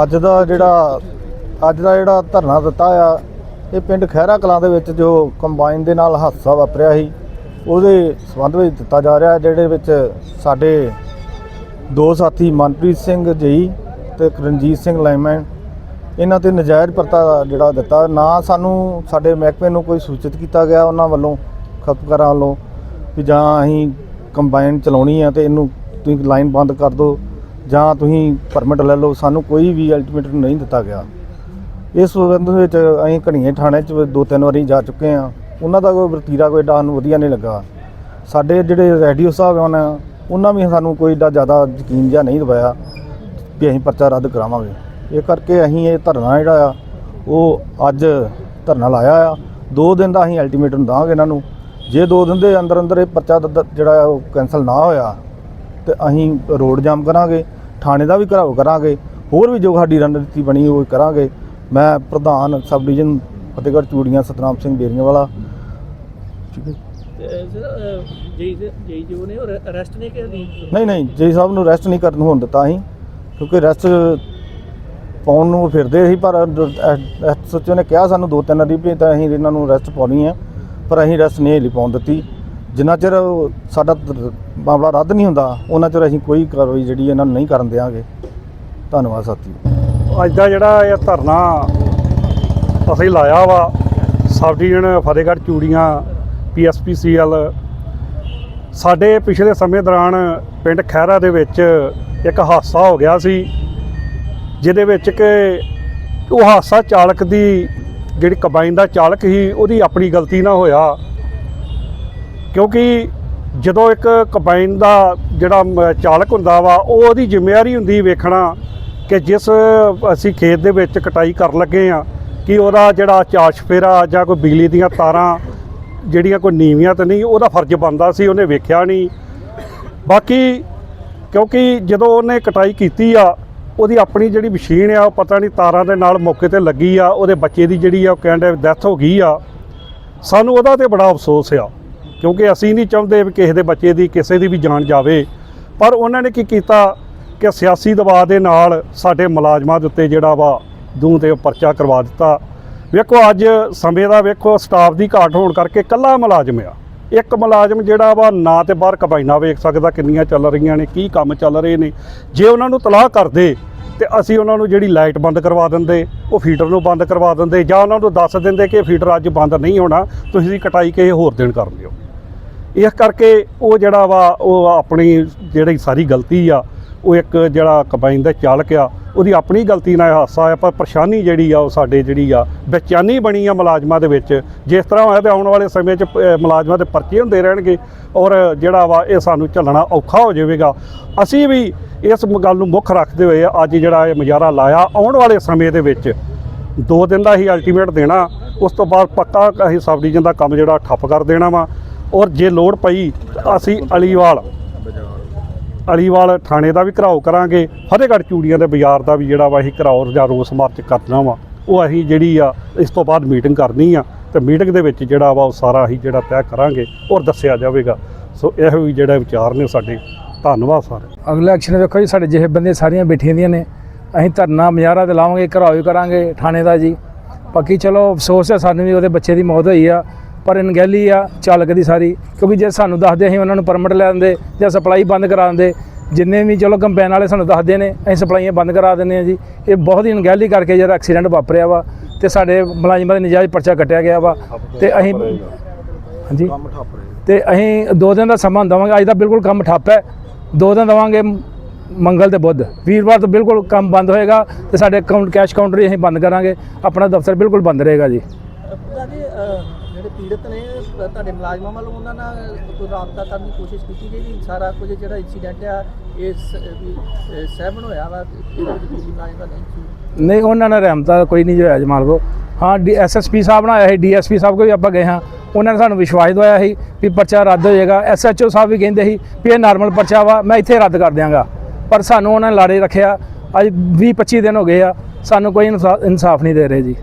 ਅੱਜ ਦਾ ਜਿਹੜਾ, ਅੱਜ ਦਾ ਜਿਹੜਾ ਧਰਨਾ ਦਿੱਤਾ ਆ, ਇਹ ਪਿੰਡ ਖਹਿਰਾ ਕਲਾਂ ਦੇ ਵਿੱਚ ਜੋ ਕੰਬਾਈਨ ਦੇ ਨਾਲ ਹਾਦਸਾ ਵਾਪਰਿਆ ਸੀ, ਉਹਦੇ ਸੰਬੰਧ ਵਿੱਚ ਦਿੱਤਾ ਜਾ ਰਿਹਾ, ਜਿਹੜੇ ਵਿੱਚ ਸਾਡੇ ਦੋ ਸਾਥੀ ਮਨਪ੍ਰੀਤ ਸਿੰਘ ਜੀ ਤੇ ਰਣਜੀਤ ਸਿੰਘ ਲਾਈਮੈਨ, ਇਹਨਾਂ ਤੇ ਨਜਾਇਜ਼ ਪਰਤਾ ਜਿਹੜਾ ਦਿੱਤਾ। ਨਾ ਸਾਨੂੰ ਸਾਡੇ ਮਹਿਕਮੇ ਨੂੰ ਕੋਈ ਸੂਚਿਤ ਕੀਤਾ ਗਿਆ ਉਹਨਾਂ ਵੱਲੋਂ, ਖਪਤਕਾਰਾਂ ਵੱਲੋਂ, ਵੀ ਜਾਂ ਅਸੀਂ ਕੰਬਾਈਨ ਚਲਾਉਣੀ ਆ ਤੇ ਇਹਨੂੰ ਤੁਸੀਂ ਲਾਈਨ ਬੰਦ ਕਰ ਦਿਓ। ਜਾਂ ਤੁਸੀਂ ਪਰਮਿਟ ਲੈ ਲਓ, ਸਾਨੂੰ ਕੋਈ ਵੀ ਅਲਟੀਮੇਟਮ ਨਹੀਂ ਦਿੱਤਾ ਗਿਆ। ਇਸ ਸੰਬੰਧ ਵਿੱਚ ਅਸੀਂ ਘਣੀਏ ਥਾਣੇ 'ਚ ਦੋ ਤਿੰਨ ਵਾਰੀ ਜਾ ਚੁੱਕੇ ਆ ਉਹਨਾਂ ਦਾ ਕੋਈ ਵਰਤੀਰਾ ਕੋਈ ਏਡਾ ਸਾਨੂੰ ਵਧੀਆ ਨਹੀਂ ਲੱਗਾ। ਸਾਡੇ ਜਿਹੜੇ ਰੈਡੀਓ ਸਾਹਿਬ ਹਨ, ਉਹਨਾਂ ਵੀ ਸਾਨੂੰ ਕੋਈ ਏਡਾ ਜ਼ਿਆਦਾ ਯਕੀਨ ਜਿਹਾ ਨਹੀਂ ਦਵਾਇਆ ਵੀ ਅਸੀਂ ਪਰਚਾ ਰੱਦ ਕਰਾਵਾਂਗੇ। ਇਹ ਕਰਕੇ ਅਸੀਂ ਇਹ ਧਰਨਾ ਜਿਹੜਾ ਆ, ਉਹ ਅੱਜ ਧਰਨਾ ਲਾਇਆ ਆ। ਦੋ ਦਿਨ ਦਾ ਅਸੀਂ ਅਲਟੀਮੇਟਮ ਦਾਂਗੇ ਇਹਨਾਂ ਨੂੰ। ਜੇ ਦੋ ਦਿਨ ਦੇ ਅੰਦਰ ਅੰਦਰ ਇਹ ਪਰਚਾ ਦ- ਜਿਹੜਾ ਆ, ਉਹ ਕੈਨਸਲ ਨਾ ਹੋਇਆ ਤੇ ਅਸੀਂ ਰੋਡ ਜਾਮ ਕਰਾਂਗੇ ਥਾਣੇ ਦਾ ਵੀ ਘਰਾਓ ਕਰਾਂਗੇ ਹੋਰ ਵੀ ਜੋ ਸਾਡੀ ਰਣਨੀਤੀ ਬਣੀ ਉਹ ਕਰਾਂਗੇ। ਮੈਂ ਪ੍ਰਧਾਨ ਸਬ ਡਿਵੀਜ਼ਨ ਫਤਿਹਗੜ੍ਹ ਚੂੜੀਆਂ ਸਤਨਾਮ ਸਿੰਘ ਬੇਰੀਆਂ ਵਾਲਾ ਠੀਕ ਹੈ ਜੀ। ਨੇ ਅਰੈਸਟ ਨਹੀਂ ਲਈ ਨਹੀਂ ਨਹੀਂ ਸਾਹਿਬ ਨੂੰ ਰੈਸਟ ਨਹੀਂ ਕਰਨ ਹੋਣ ਦਿੱਤਾ ਅਸੀਂ ਕਿਉਂਕਿ ਰੈਸਟ ਪਾਉਣ ਨੂੰ ਫਿਰਦੇ ਸੀ ਪਰ ਐਸਐਚਓ ਨੇ ਕਿਹਾ ਸਾਨੂੰ ਦੋ ਤਿੰਨ ਵਾਰੀ ਵੀ ਤਾਂ ਅਸੀਂ ਇਹਨਾਂ ਨੂੰ ਰੈਸਟ ਪਾਉਣੀ ਹੈ ਪਰ ਅਸੀਂ ਰੈਸਟ ਨਹੀਂ ਹਲੀ ਪਾਉਣ ਦਿੱਤੀ। ਜਿੰਨਾ ਚਿਰ ਸਾਡਾ ਤ- ਮਾਮਲਾ ਰੱਦ ਨਹੀਂ ਹੁੰਦਾ, ਉਹਨਾਂ ਚਿਰ ਅਸੀਂ ਕੋਈ ਕਾਰਵਾਈ ਜਿਹੜੀ ਇਹਨਾਂ ਨੂੰ ਨਹੀਂ ਕਰਨ ਦਿਆਂਗੇ। ਧੰਨਵਾਦ ਸਾਥੀ। ਅੱਜ ਦਾ ਜਿਹੜਾ ਇਹ ਧਰਨਾ ਅਸੀਂ ਲਾਇਆ ਵਾ, sub division Fatehgarh Churian PSPCL ਸਾਡੇ ਪਿਛਲੇ ਸਮੇਂ ਦੌਰਾਨ ਪਿੰਡ ਖਹਿਰਾ ਦੇ ਵਿੱਚ ਇੱਕ ਹਾਦਸਾ ਹੋ ਗਿਆ ਸੀ, ਜਿਹਦੇ ਵਿੱਚ ਕਿ ਉਹ ਹਾਦਸਾ ਚਾਲਕ ਦੀ ਜਿਹੜੀ ਕੰਬਾਈਨ ਦਾ ਚਾਲਕ ਸੀ, ਉਹਦੀ ਆਪਣੀ ਗਲਤੀ ਨਾਲ ਹੋਇਆ। ਕਿਉਂਕਿ ਜਦੋਂ ਇੱਕ ਕੰਬਾਈਨ ਦਾ ਜਿਹੜਾ ਚਾਲਕ ਹੁੰਦਾ ਵਾ, ਉਹ ਉਹਦੀ ਜ਼ਿੰਮੇਵਾਰੀ ਹੁੰਦੀ ਵੇਖਣਾ ਕਿ ਜਿਸ ਅਸੀਂ ਖੇਤ ਦੇ ਵਿੱਚ ਕਟਾਈ ਕਰਨ ਲੱਗੇ ਆ, ਕਿ ਉਹਦਾ ਜਿਹੜਾ ਚਾਸ਼ਫੇਰਾ ਜਾਂ ਕੋਈ ਬਿਜਲੀ ਦੀਆਂ ਤਾਰਾਂ ਜਿਹੜੀਆਂ ਕੋਈ ਨੀਵੀਆਂ ਤਾਂ ਨਹੀਂ, ਉਹਦਾ ਫਰਜ਼ ਬਣਦਾ ਸੀ, ਉਹਨੇ ਵੇਖਿਆ ਨਹੀਂ। ਬਾਕੀ ਕਿਉਂਕਿ ਜਦੋਂ ਉਹਨੇ ਕਟਾਈ ਕੀਤੀ ਆ, ਉਹਦੀ ਆਪਣੀ ਜਿਹੜੀ ਮਸ਼ੀਨ ਆ, ਉਹ ਪਤਾ ਨਹੀਂ ਤਾਰਾਂ ਦੇ ਨਾਲ ਮੌਕੇ ਤੇ ਲੱਗੀ ਆ, ਉਹਦੇ ਬੱਚੇ ਦੀ ਜਿਹੜੀ ਆ, ਉਹ ਕਹਿੰਦੇ ਡੈਥ ਹੋ ਗਈ ਆ। ਸਾਨੂੰ ਉਹਦਾ ਤੇ ਬੜਾ ਅਫਸੋਸ ਆ। ਕਿਉਂਕਿ ਅਸੀਂ ਨਹੀਂ ਚਾਹੁੰਦੇ ਵੀ ਕਿਸੇ ਦੇ ਬੱਚੇ ਦੀ, ਕਿਸੇ ਦੀ ਵੀ ਜਾਨ ਜਾਵੇ। ਪਰ ਉਹਨਾਂ ਨੇ ਕੀ ਕੀਤਾ ਕਿ ਸਿਆਸੀ ਦਬਾਅ ਦੇ ਨਾਲ ਸਾਡੇ ਮੁਲਾਜ਼ਮਾਂ ਦੇ ਉੱਤੇ ਜਿਹੜਾ ਵਾ ਦੂੰ ਤੇ ਪਰਚਾ ਕਰਵਾ ਦਿੱਤਾ। ਵੇਖੋ, ਅੱਜ ਸਮੇਂ ਦਾ ਵੇਖੋ, ਸਟਾਫ ਦੀ ਘਾਟ ਹੋਣ ਕਰਕੇ ਕੱਲਾ ਮੁਲਾਜ਼ਮ ਆ। ਇੱਕ ਮੁਲਾਜ਼ਮ ਜਿਹੜਾ ਵਾ ਨਾ ਤੇ ਬਾਹਰ ਕਬਾਈਨਾ ਵੇਖ ਸਕਦਾ, ਕਿੰਨੀਆਂ ਚੱਲ ਰਹੀਆਂ ਨੇ, ਕੀ ਕੰਮ ਚੱਲ ਰਹੇ ਨੇ। ਜੇ ਉਹਨਾਂ ਨੂੰ ਤਲਾਹ ਕਰਦੇ ਤੇ ਅਸੀਂ ਉਹਨਾਂ ਨੂੰ ਜਿਹੜੀ ਲਾਈਟ ਬੰਦ ਕਰਵਾ ਦਿੰਦੇ, ਉਹ ਫੀਡਰ ਨੂੰ ਬੰਦ ਕਰਵਾ ਦਿੰਦੇ, ਜਾਂ ਉਹਨਾਂ ਨੂੰ ਦੱਸ ਦਿੰਦੇ ਕਿ ਫੀਟਰ ਅੱਜ ਬੰਦ ਨਹੀਂ ਹੋਣਾ, ਤੁਸੀਂ ਕਟਾਈ ਕਿਸੇ ਹੋਰ ਦਿਨ ਕਰ ਲਿਓ ਇਸ ਕਰਕੇ ਉਹ ਜਿਹੜਾ ਵਾ, ਉਹ ਆਪਣੀ ਜਿਹੜੀ ਸਾਰੀ ਗਲਤੀ ਆ, ਉਹ ਇੱਕ ਜਿਹੜਾ ਕੰਬਾਈਨ ਦਾ ਚਾਲਕ ਆ, ਉਹਦੀ ਆਪਣੀ ਗਲਤੀ ਨਾਲ ਇਹ ਹਾਦਸਾ ਆ ਪਰ ਪਰੇਸ਼ਾਨੀ ਜਿਹੜੀ ਆ ਉਹ ਸਾਡੇ ਜਿਹੜੀ ਆ, ਬੇਚੈਨੀ ਬਣੀ ਆ ਮੁਲਾਜ਼ਮਾਂ ਦੇ ਵਿੱਚ। ਜਿਸ ਤਰ੍ਹਾਂ ਹੋਇਆ ਤੇ ਆਉਣ ਵਾਲੇ ਸਮੇਂ 'ਚ ਮੁਲਾਜ਼ਮਾਂ ਦੇ ਪਰਚੇ ਹੁੰਦੇ ਰਹਿਣਗੇ, ਔਰ ਜਿਹੜਾ ਵਾ ਇਹ ਸਾਨੂੰ ਝੱਲਣਾ ਔਖਾ ਹੋ ਜਾਵੇਗਾ। ਅਸੀਂ ਵੀ ਇਸ ਗੱਲ ਨੂੰ ਮੁੱਖ ਰੱਖਦੇ ਹੋਏ ਅੱਜ ਜਿਹੜਾ ਇਹ ਮੁਜ਼ਾਹਰਾ ਲਾਇਆ, ਆਉਣ ਵਾਲੇ ਸਮੇਂ ਦੇ ਵਿੱਚ ਦੋ ਦਿਨ ਦਾ ਹੀ ਅਲਟੀਮੇਟ ਦੇਣਾ, ਉਸ ਤੋਂ ਬਾਅਦ ਪੱਕਾ ਅਸੀਂ ਸਬ ਡਿਵੀਜ਼ਨ ਦਾ ਕੰਮ ਜਿਹੜਾ ਠੱਪ ਕਰ ਦੇਣਾ ਵਾ। ਔਰ ਜੇ ਲੋੜ ਪਈ ਤਾਂ ਅਸੀਂ ਅਲੀਵਾਲ ਅਲੀਵਾਲ ਥਾਣੇ ਦਾ ਵੀ ਘਰਾਓ ਕਰਾਂਗੇ। ਫਤਿਹਗੜ੍ਹ ਚੂੜੀਆਂ ਦੇ ਬਾਜ਼ਾਰ ਦਾ ਵੀ ਜਿਹੜਾ ਵਾ ਅਸੀਂ ਘਰਾਓ ਜਾਂ ਰੋਸ ਮਾਰਚ ਕਰਨਾ ਵਾ, ਉਹ ਅਸੀਂ ਜਿਹੜੀ ਆ, ਇਸ ਤੋਂ ਬਾਅਦ ਮੀਟਿੰਗ ਕਰਨੀ ਆ ਤੇ ਮੀਟਿੰਗ ਦੇ ਵਿੱਚ ਜਿਹੜਾ ਵਾ ਉਹ ਸਾਰਾ ਅਸੀਂ ਜਿਹੜਾ ਤੈਅ ਕਰਾਂਗੇ ਔਰ ਦੱਸਿਆ ਜਾਵੇਗਾ। ਸੋ ਇਹੋ ਹੀ ਜਿਹੜਾ ਵਿਚਾਰ ਨੇ ਸਾਡੇ। ਧੰਨਵਾਦ ਸਾਰੇ। ਅਗਲਾ ਐਕਸ਼ਨ ਵੇਖੋ ਜੀ, ਸਾਡੇ ਜਿਹੇ ਬੰਦੇ ਸਾਰੀਆਂ ਬੈਠੀਆਂ ਦੀਆਂ ਨੇ। ਅਸੀਂ ਧਰਨਾ ਮੁਜ਼ਾਹਰਾ ਤੇ ਲਾਵਾਂਗੇ, ਘਰਾਓ ਵੀ ਕਰਾਂਗੇ ਥਾਣੇ ਦਾ ਜੀ। ਬਾਕੀ ਚਲੋ ਅਫਸੋਸ ਹੈ, ਸਾਨੂੰ ਵੀ ਉਹਦੇ ਬੱਚੇ ਦੀ ਮੌਤ ਹੋਈ ਆ। ਪਰ ਅਣਗਹਿਲੀ ਆ ਚਾਲਕ ਦੀ ਸਾਰੀ। ਕਿਉਂਕਿ ਜੇ ਸਾਨੂੰ ਦੱਸਦੇ ਅਸੀਂ ਉਹਨਾਂ ਨੂੰ ਪਰਮਿਟ ਲੈ ਦਿੰਦੇ ਜਾਂ ਸਪਲਾਈ ਬੰਦ ਕਰਾ ਦਿੰਦੇ ਜਿੰਨੇ ਵੀ ਚਲੋ ਕੰਪੈਨ ਵਾਲੇ ਸਾਨੂੰ ਦੱਸਦੇ ਨੇ ਅਸੀਂ ਸਪਲਾਈਆਂ ਬੰਦ ਕਰਾ ਦਿੰਦੇ ਆ ਜੀ। ਇਹ ਬਹੁਤ ਹੀ ਅਣਗਹਿਲੀ ਕਰਕੇ ਜਿਹੜਾ ਐਕਸੀਡੈਂਟ ਵਾਪਰਿਆ ਵਾ ਤੇ ਸਾਡੇ ਮੁਲਾਜ਼ਮਾਂ ਦੇ ਨਜਾਇਜ਼ ਪਰਚਾ ਕੱਟਿਆ ਗਿਆ ਵਾ ਤੇ ਅਸੀਂ ਹਾਂਜੀ। ਕੰਮ ਠੱਪ ਰਹੇ ਤੇ ਅਸੀਂ ਦੋ ਦਿਨ ਦਾ ਸਮਾਂ ਦੇਵਾਂਗੇ। ਅੱਜ ਦਾ ਬਿਲਕੁਲ ਕੰਮ ਠੱਪ ਹੈ। ਦੋ ਦਿਨ ਦੇਵਾਂਗੇ ਮੰਗਲ ਤੇ ਬੁੱਧ। ਵੀਰਵਾਰ ਤੋਂ ਬਿਲਕੁਲ ਕੰਮ ਬੰਦ ਹੋਏਗਾ ਤੇ ਸਾਡੇ ਅਕਾਊਂਟ ਕੈਸ਼ ਕਾਊਂਟਰ ਅਸੀਂ ਬੰਦ ਕਰਾਂਗੇ। ਆਪਣਾ ਦਫ਼ਤਰ ਬਿਲਕੁਲ ਬੰਦ ਰਹੇਗਾ ਜੀ। ਪੀੜਤ ਨੇ ਤੁਹਾਡੇ ਮੁਲਾਜ਼ਮਾਂ ਵੱਲੋਂ ਉਹਨਾਂ ਨਾਲ ਕੋਈ ਰਾਬਤਾ ਕਰਨ ਦੀ ਕੋਸ਼ਿਸ਼ ਕੀਤੀ ਗਈ? ਵੀ ਸਾਰਾ ਕੁਝ ਜਿਹੜਾ ਇਨਸੀਡੈਂਟ ਆ, ਇਹ ਸ- ਹੋਇਆ ਵਾ ਮੁਲਾਜ਼ਮ ਦਾ ਨਹੀਂ ਨਹੀਂ, ਉਹਨਾਂ ਨੇ ਰਹਿਮਤਾ ਕੋਈ ਨਹੀਂ ਹੋਇਆ ਜਮਾਲ ਕੋ ਹਾਂ, ਡੀ, ਐਸਐਸਪੀ ਸਾਹਿਬ ਨਾਲ ਆਇਆ ਸੀ, ਡੀਐਸਪੀ ਸਾਹਿਬ ਕੋਲ ਵੀ ਆਪਾਂ ਗਏ ਹਾਂ। ਉਹਨਾਂ ਨੇ ਸਾਨੂੰ ਵਿਸ਼ਵਾਸ ਦਵਾਇਆ ਸੀ ਵੀ ਪਰਚਾ ਰੱਦ ਹੋ ਜਾਏਗਾ। ਐਸਐਚਓ ਸਾਹਿਬ ਵੀ ਕਹਿੰਦੇ ਸੀ ਵੀ ਇਹ ਨਾਰਮਲ ਪਰਚਾ ਵਾ, ਮੈਂ ਇੱਥੇ ਰੱਦ ਕਰ ਦਿਆਂਗਾ। ਪਰ ਸਾਨੂੰ ਉਹਨਾਂ ਨੇ ਲਾੜੇ ਰੱਖਿਆ। ਅੱਜ 20 25 ਦਿਨ ਹੋ ਗਏ ਆ। ਸਾਨੂੰ ਕੋਈ ਇਨਸਾ- ਇਨਸਾਫ ਨਹੀਂ ਦੇ ਰਹੇ ਜੀ।